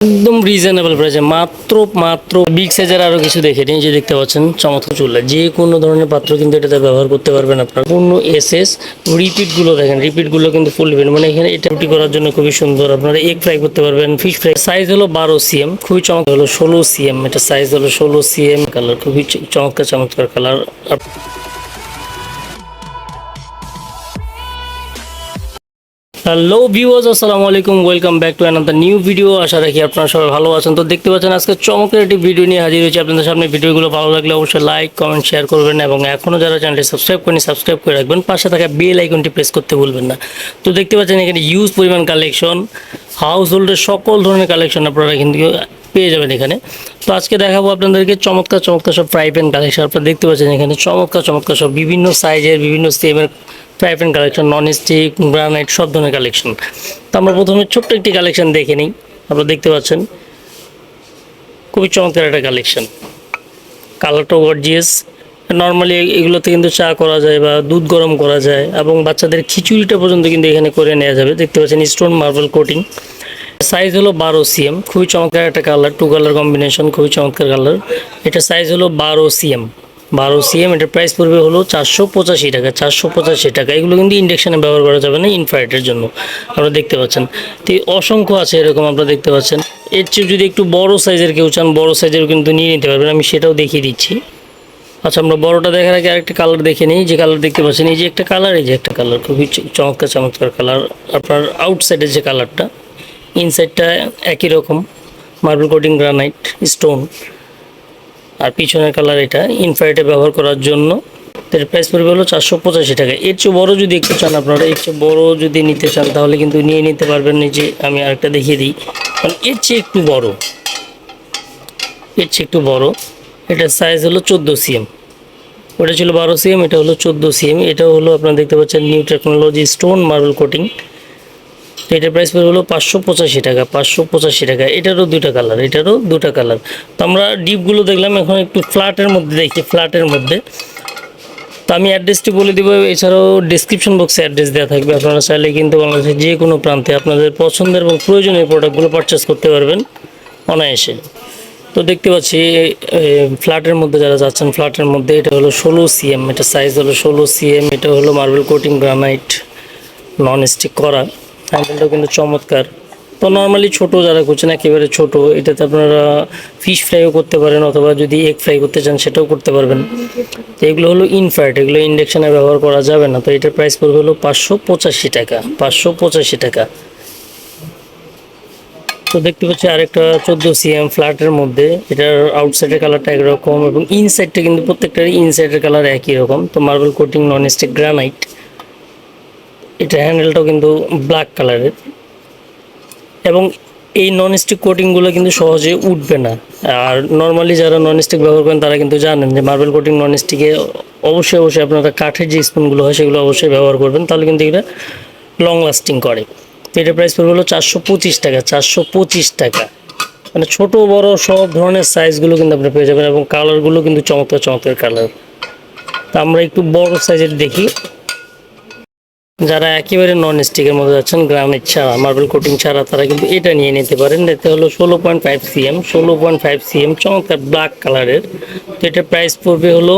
একদম রিজনেবল প্রাইসে মাত্র মাত্র বিগ সাইজের আরও কিছু দেখে নিন, যে দেখতে পাচ্ছেন চমৎকার চুল্লা যে কোনো ধরনের পাত্র কিন্তু এটাতে ব্যবহার করতে পারবেন আপনার। পূর্ণ এসএস রিপিটগুলো দেখেন রিপিটগুলো কিন্তু ফুল ইভেন মানে এখানে এটা রুটি করার জন্য খুবই সুন্দর। আপনারা এগ ফ্রাই করতে পারবেন ফিশ ফ্রাই সাইজ হলো বারো সিএম খুবই চমৎকার। হলো ষোলো সিএম এটা সাইজ হলো ষোলো সিএম কালার খুবই চমৎকার চমৎকার কালার হ্যালো ভিউয়ার্স, আসসালামু আলাইকুম। Welcome back to another new video আশা রাখি আপনারা সবাই ভালো আছেন। তো দেখতে পাচ্ছেন আজকে চমৎকার একটি ভিডিও নিয়ে হাজির হয়েছি। আপনাদের সামনে ভিডিওগুলো ভালো লাগলে অবশ্যই লাইক কমেন্ট শেয়ার করবেন এবং এখনও যারা চ্যানেলটি সাবস্ক্রাইব করেনি সাবস্ক্রাইব করে রাখবেন। পাশে থাকা বেল আইকনটি প্রেস করতে ভুলবেন না। তো দেখতে পাচ্ছেন এখানে ইউজ পরিমাণ কালেকশন হাউস হোল্ডের সকল ধরনের কালেকশন আপনারা কিন্তু পেয়ে যাবেন এখানে। তো আজকে দেখাবো আপনাদেরকে চমৎকার চমৎকার সব ফ্রাই প্যান কালেকশন আপনারা দেখতে পাচ্ছেন এখানে চমৎকার চমৎকার সব বিভিন্ন সাইজের বিভিন্ন সেমের pan collection non stick granite সব ধরনের কালেকশন তো আমরা প্রথমে ছোট্ট একটি কালেকশন দেখে নিই। আপনারা দেখতে পাচ্ছেন, খুবই চমৎকার একটা কালেকশন কালারটা গর্জিয়াস নর্মালি এগুলোতে কিন্তু চা করা যায় বা দুধ গরম করা যায় এবং বাচ্চাদের খিচুড়িটা পর্যন্ত কিন্তু এখানে করে নেওয়া যাবে। দেখতে পাচ্ছেন স্টোন মার্বেল কোটিং সাইজ হলো বারো সিএম খুবই চমৎকার একটা কালার টু কালার কম্বিনেশন খুবই চমৎকার কালার এটা সাইজ হলো বারো সিএম বারো সিএম এটার প্রাইস পড়বে হলো চারশো পঁচাশি টাকা, চারশো পঁচাশি টাকা। এগুলো কিন্তু ইন্ডাকশানে ব্যবহার করা যাবে না ইনফ্রাইটের জন্য। আপনারা দেখতে পাচ্ছেন। তো অসংখ্য আছে এরকম আপনারা দেখতে পাচ্ছেন। এর চেয়ে যদি একটু বড় সাইজের কেউ চান, বড় সাইজের কিন্তু নিয়ে নিতে পারবেন। আমি সেটাও দেখিয়ে দিচ্ছি। আচ্ছা আমরা বড়টা দেখার আগে আরেকটা কালার দেখে নিই। যে কালার দেখতে পাচ্ছেন, এই যে একটা কালার এই যে একটা কালার খুবই চমৎকার চমৎকার কালার আপনার আউটসাইডের যে কালারটা ইনসাইডটা একই রকম। মার্বেল কোটিং গ্রানাইট স্টোন আর পিছনের কালার এটা ইনফ্রাইটে ব্যবহার করার জন্য। এর প্রাইস পড়বে হলো চারশো পঁচাশি টাকা। এর চেয়ে বড়ো যদি একটু চান আপনারা, এর চেয়ে বড়ো যদি নিতে চান, তাহলে কিন্তু নিয়ে নিতে পারবেন। যে আমি আরেকটা দেখিয়ে দিই। কারণ এর চেয়ে একটু বড়। এর চেয়ে একটু বড়। এটার সাইজ হলো চোদ্দ সিএম। ওটা ছিল বারো সিএম, এটা হলো চোদ্দ সিএম। এটা হলো আপনারা দেখতে পাচ্ছেন new technology stone marble coating এটার প্রাইস পড়বে হলো পাঁচশো পঁচাশি টাকা, পাঁচশো পঁচাশি টাকা। এটারও দুটা কালার এটারও দুটা কালার তো আমরা ডিপগুলো দেখলাম, এখন একটু ফ্ল্যাটের মধ্যে দেখি ফ্ল্যাটের মধ্যে। তো আমি অ্যাড্রেসটি বলে দিব, এছাড়াও ডিসক্রিপশন বক্সে অ্যাড্রেস দেওয়া থাকবে। আপনারা চাইলে কিন্তু বাংলাদেশের যে কোনো প্রান্তে আপনাদের পছন্দের এবং প্রয়োজনীয় প্রোডাক্টগুলো পারচেস করতে পারবেন অনায়াসে। তো দেখতে পাচ্ছি ফ্ল্যাটের মধ্যে যারা যাচ্ছেন ফ্ল্যাটের মধ্যে এটা হলো ষোলো সিএম এটা সাইজ হলো ষোলো সিএম এটা হলো marble coating granite non stick করা। হ্যান্ডেলটাও কিন্তু চমৎকার। তো নর্মালি ছোট যারা করছেন, একেবারে ছোট, এটাতে আপনারা ফিশ ফ্রাইও করতে পারেন অথবা যদি এগ ফ্রাই করতে চান, সেটাও করতে পারবেন। তো এগুলো হলো ইনফ্রাইট এগুলো ইন্ডাকশানে ব্যবহার করা যাবে না। তো এটার প্রাইস পড়বে হলো পাঁচশো পঁচাশি টাকা, পাঁচশো পঁচাশি টাকা। তো দেখতে পাচ্ছি আরেকটা চোদ্দ সিএম ফ্ল্যাটের মধ্যে। এটার আউটসাইডের কালারটা একরকম এবং ইনসাইডটা কিন্তু প্রত্যেকটারই ইনসাইডের কালার একই রকম। তো marble coating non stick granite এটা হ্যান্ডেলটাও কিন্তু ব্ল্যাক কালারের এবং এই নন স্টিক কোটিংগুলো কিন্তু সহজে উঠবে না। আর নর্মালি যারা নন স্টিক ব্যবহার করেন, তারা কিন্তু জানেন যে মার্বেল কোটিং নন স্টিকে অবশ্যই অবশ্যই আপনারা কাঠের যে স্পুনগুলো হয়, সেগুলো অবশ্যই ব্যবহার করবেন। তাহলে কিন্তু এটা লং লাস্টিং করে। এটার প্রাইস পড়বে হলো চারশো পঁচিশ টাকা, চারশো পঁচিশ টাকা। মানে ছোট, বড় সব ধরনের সাইজগুলো কিন্তু আপনি পেয়ে যাবেন এবং কালারগুলো কিন্তু চমৎকার চমৎকার কালার তা আমরা একটু বড় সাইজের দেখি। যারা একেবারে নন স্টিকের মধ্যে যাচ্ছেন গ্রামের ছাড়া মার্বেল কোটিং ছাড়া, তারা কিন্তু এটা নিয়ে নিতে পারেন। এতে হলো ষোলো পয়েন্ট ফাইভ সিএম ষোলো পয়েন্ট ফাইভ সিএম চমৎকার ব্ল্যাক কালারের তো এটার প্রাইস পড়বে হলো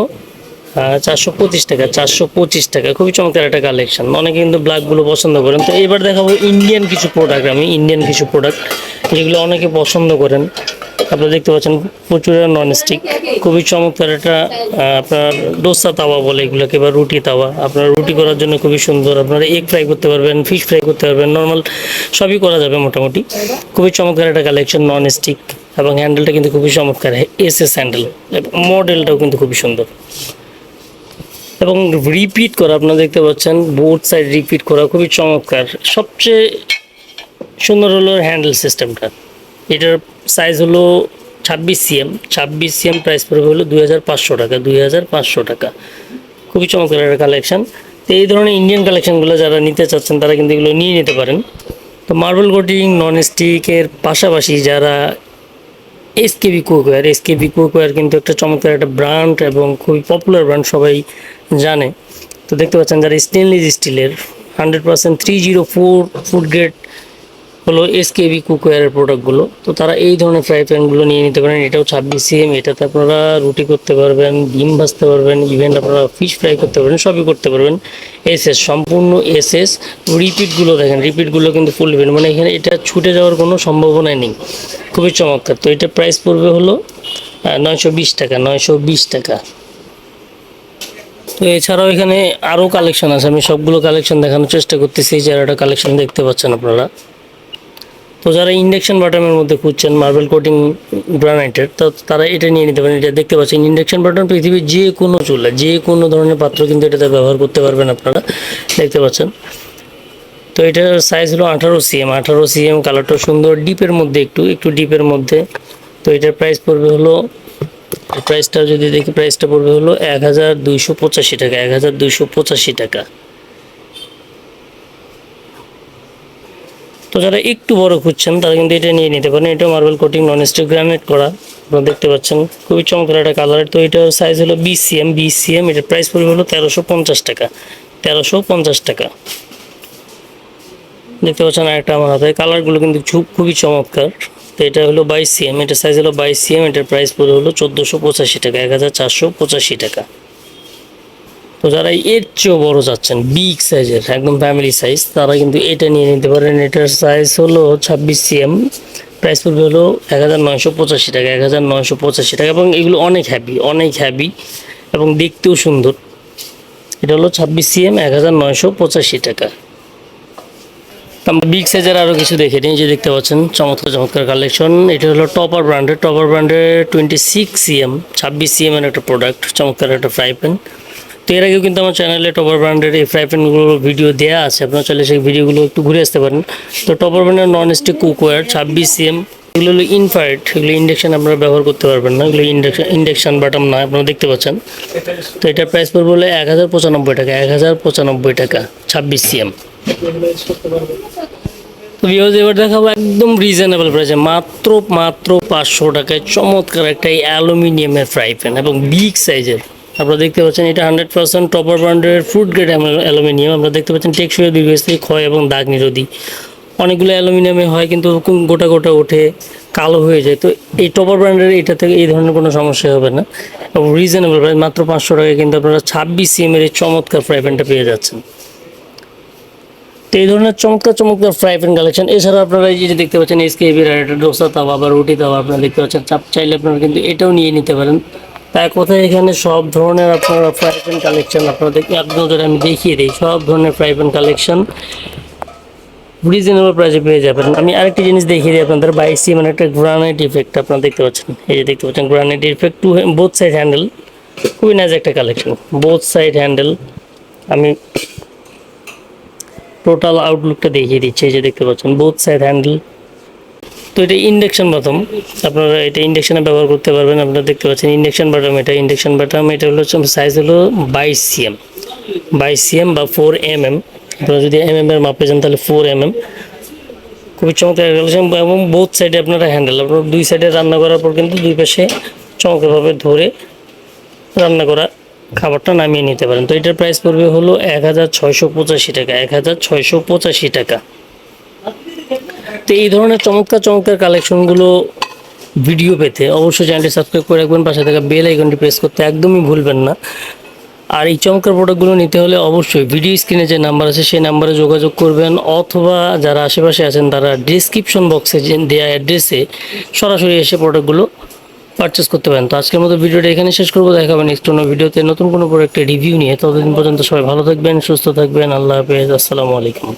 চারশো পঁচিশ টাকা, চারশো পঁচিশ টাকা। খুবই চমৎকার একটা কালেকশন অনেকে কিন্তু ব্ল্যাকগুলো পছন্দ করেন। তো এবার দেখাবো ইন্ডিয়ান কিছু প্রোডাক্ট আমি ইন্ডিয়ান কিছু প্রোডাক্ট যেগুলো অনেকে পছন্দ করেন। আপনারা দেখতে পাচ্ছেন প্রচুর নন স্টিক খুবই চমৎকার একটা আপনার ডোসা তাওয়া বলে এগুলোকে বা রুটি তাওয়া। আপনার রুটি করার জন্য খুবই সুন্দর। আপনারা এগ ফ্রাই করতে পারবেন ফিশ ফ্রাই করতে পারবেন নর্মাল সবই করা যাবে মোটামুটি। খুবই চমৎকার একটা কালেকশন নন স্টিক এবং হ্যান্ডেলটা কিন্তু খুবই চমৎকার। এস এস হ্যান্ডেল মডেলটাও কিন্তু খুবই সুন্দর। এবং রিপিট করা, আপনারা দেখতে পাচ্ছেন বোথ সাইড রিপিট করা খুবই চমৎকার। সবচেয়ে সুন্দর হলো হ্যান্ডেল সিস্টেমটা এটার সাইজ হলো ছাব্বিশ সিএম ছাব্বিশ সিএম প্রাইস পড়বে হলো দুই হাজার পাঁচশো টাকা, দুই হাজার পাঁচশো টাকা। খুবই চমৎকার একটা কালেকশন তো এই ধরনের ইন্ডিয়ান কালেকশনগুলো যারা নিতে চাচ্ছেন, তারা কিন্তু এগুলো নিয়ে নিতে পারেন। তো মার্বেল কোটিং নন স্টিকের পাশাপাশি যারা এসকেবি কুকওয়্যার এসকেবি কুকওয়্যার কিন্তু একটা চমৎকার একটা ব্র্যান্ড এবং খুবই পপুলার ব্র্যান্ড সবাই জানে। তো দেখতে পাচ্ছেন, যারা স্টেনলেস স্টিলের hundred percent three zero four food grade হলো এসকেবি কুকওয়্যারের প্রোডাক্টগুলো। তো তারা এই ধরনের ফ্রাই প্যানগুলো নিয়ে নিতে পারেন। এটাও ছাব্বিশ সিএম এটাতে আপনারা রুটি করতে পারবেন, ডিম ভাজতে পারবেন ইভেন আপনারা ফিশ ফ্রাই করতে পারবেন, সবই করতে পারবেন। এসএস সম্পূর্ণ এসএস রিপিটগুলো দেখেন রিপিটগুলো কিন্তু ফুল রিপিট মানে এখানে এটা ছুটে যাওয়ার কোনো সম্ভাবনাই নেই। খুবই চমৎকার। তো এটা প্রাইস পড়বে হলো নয়শো বিশ টাকা, নয়শো বিশ টাকা। তো এছাড়াও এখানে আরও কালেকশন আছে। আমি সবগুলো কালেকশন দেখানোর চেষ্টা করতেছি। যারা কালেকশন দেখতে পাচ্ছেন আপনারা। তো যারা ইন্ডাকশন বাটনের মধ্যে খুঁজছেন মার্বেল কোটিং গ্রানাইটের তো তারা এটা নিয়ে নিতে পারেন। এটা দেখতে পাচ্ছেন ইন্ডাকশন বাটন পৃথিবীর যে কোনো চুলা, যে কোনো ধরনের পাত্র কিন্তু এটাতে ব্যবহার করতে পারবেন আপনারা। দেখতে পাচ্ছেন। তো এটার সাইজ হলো আঠারো সিএম আঠারো সিএম কালারটা সুন্দর ডিপের মধ্যে একটু একটু ডিপের মধ্যে। তো এটার প্রাইস পড়বে হলো প্রাইসটা যদি দেখি প্রাইসটা পড়বে হলো এক হাজার পঁচাশি টাকা, এক হাজার পঁচাশি টাকা। তো যারা একটু বড় খুঁজছেন, তারা কিন্তু এটা নিয়ে নিতে পারেন। এটা marble coating non stick granite করা। আপনারা দেখতে পাচ্ছেন, খুবই চমৎকার একটা কালার তো এটার সাইজ হলো বিসিএম বিসিএম এটার প্রাইস পড়বে হলো তেরোশো পঞ্চাশ টাকা। তেরোশো পঞ্চাশ টাকা। দেখতে পাচ্ছেন আরেকটা আমার হাতে। কালারগুলো কিন্তু খুব, খুবই চমৎকার। তো এটা হলো বাইশ সিএম এটার সাইজ হলো বাইশ সিএম এটার প্রাইস পড়ে হলো চোদ্দোশো পঁচাশি টাকা, এক হাজার চারশো পঁচাশি টাকা। তো যারা এর চেয়েও বড় যাচ্ছেন বিগ সাইজের একদম ফ্যামিলি সাইজ তারা কিন্তু এটা নিয়ে নিতে পারেন। এটার সাইজ হলো ছাব্বিশ সিএম প্রাইস পড়বে হলো এক হাজার নয়শো পঁচাশি টাকা এক হাজার নয়শো পঁচাশি টাকা এবং এগুলো অনেক হ্যাপি অনেক হ্যাপি এবং দেখতেও সুন্দর। এটা হলো ছাব্বিশ সিএম এক হাজার নয়শো পঁচাশি টাকা। আমরা বিগ সাইজের আরও কিছু দেখে নিই যে দেখতে পাচ্ছেন, চমৎকার চমৎকার কালেকশন এটা হলো টপার ব্র্যান্ডের টপার ব্র্যান্ডের টোয়েন্টি সিক্স সিএম ছাব্বিশ সিএম এর একটা প্রোডাক্ট চমৎকার একটা ফ্রাই প্যান তো এর আগেও কিন্তু আমার চ্যানেলে টপার ব্র্যান্ডের এই ফ্রাই প্যানগুলোর ভিডিও দেওয়া আছে। আপনারা চাইলে সেই ভিডিওগুলো একটু ঘুরে আসতে পারেন। তো টপার ব্র্যান্ডের নন স্টিক কুকওয়্যার ছাব্বিশ সিএম এগুলো হলো ইনফার্ট এগুলো ইন্ডাকশন আপনারা ব্যবহার করতে পারবেন না। এগুলো ইন্ডাকশন ইন্ডাকশন বাটাম না, আপনারা দেখতে পাচ্ছেন। তো এটার প্রাইস পড়বে হলো এক হাজার পঁচানব্বই টাকা, এক হাজার পঁচানব্বই টাকা, ছাব্বিশ সিএম ভিউজ এবার দেখাবো একদম রিজনেবল প্রাইসে মাত্র মাত্র পাঁচশো টাকায় চমৎকার একটা অ্যালুমিনিয়ামের ফ্রাই প্যান এবং বিগ সাইজের আপনারা দেখতে পাচ্ছেন এটা হান্ড্রেড পার্সেন্ট টপার ব্র্যান্ডের ফুড গ্রেড অ্যালুমিনিয়াম। আপনারা দেখতে পাচ্ছেন টেকসই দীর্ঘস্থায়ী ক্ষয় এবং দাগ নিরোধী। অনেকগুলো অ্যালুমিনিয়ামে হয় কিন্তু গোটা গোটা ওঠে, কালো হয়ে যায়। তো এই টপার ব্র্যান্ডের এটা থেকে এই ধরনের কোনো সমস্যা হবে না। এবং রিজনেবল প্রাইস মাত্র পাঁচশো টাকায় কিন্তু আপনারা ছাব্বিশ সিএমের এই চমৎকার ফ্রাই প্যানটা পেয়ে যাচ্ছেন। তো এই ধরনের চমৎকার চমৎকার ফ্রাই প্যান কালেকশন এছাড়া আপনারা এই যে দেখতে পাচ্ছেন এসকেবি রাইডার ডোসা তাওয়া বা রুটি তাওয়া আপনারা দেখতে পাচ্ছেন। চাপ চাইলে আপনারা কিন্তু এটাও নিয়ে নিতে পারেন। তাই কোথায় এখানে সব ধরনের আপনারা ফ্রাই প্যান কালেকশন আপনারা দেখে এক নজরে আমি দেখিয়ে দিই। সব ধরনের ফ্রাই প্যান কালেকশন রিজনেবল প্রাইসে পেয়ে যাবেন। আমি আরেকটি জিনিস দেখিয়ে দিই আপনাদের বাইসি মানে একটা গ্রানাইট ইফেক্ট আপনারা দেখতে পাচ্ছেন। এই যে দেখতে পাচ্ছেন granite effect to both side handle খুবই নাইস একটা কালেকশন বোথ সাইড হ্যান্ডেল আমি টোটাল আউটলুকটা দেখিয়ে দিচ্ছি। এই যে দেখতে পাচ্ছেন বোথ সাইড হ্যান্ডেল তো এটা ইন্ডাকশান বাটম আপনারা এটা ইন্ডাকশানে ব্যবহার করতে পারবেন। আপনারা দেখতে পাচ্ছেন ইন্ডাকশান বাটম এটা। ইন্ডাকশান বাটম এটা হলো সাইজ হলো বাইশ সিএম। বাইশ সিএম বা ফোর এম এম আপনারা যদি এম এম এর মাপে যান তাহলে ফোর এম এম খুবই চমৎকার কালেকশন এবং বোথ সাইডে আপনারা হ্যান্ডেল আপনারা দুই সাইডে রান্না করার পর কিন্তু দুই পাশে চমৎকারভাবে ধরে রান্না করা খাবারটা নামিয়ে নিতে পারেন। তো এটার প্রাইস পড়বে হলো এক হাজার ছয়শো পঁচাশি টাকা। এক হাজার ছয়শো পঁচাশি টাকা। তো এই ধরনের চমৎকার চমৎকার কালেকশনগুলো ভিডিও পেতে অবশ্যই চ্যানেলটি সাবস্ক্রাইব করে রাখবেন, পাশে থাকা বেল আইকনটি প্রেস করতে একদমই ভুলবেন না। আর এই চমৎকার প্রোডাক্টগুলো নিতে হলে অবশ্যই ভিডিও স্ক্রিনে যে নাম্বার আছে, সেই নাম্বারে যোগাযোগ করবেন, অথবা যারা আশেপাশে আছেন, তারা ডিসক্রিপশন বক্সে দেওয়া অ্যাড্রেসে সরাসরি এসে প্রোডাক্টগুলো পারচেস করতে পারেন। তো আজকের মতো ভিডিওটা এখানে শেষ করব দেখাবেন নেক্সট কোনো ভিডিওতে নতুন কোনো প্রোডাক্টের রিভিউ নিয়ে। ততদিন পর্যন্ত সবাই ভালো থাকবেন, সুস্থ থাকবেন, আল্লাহ হাফেজ, আসসালামু আলাইকুম।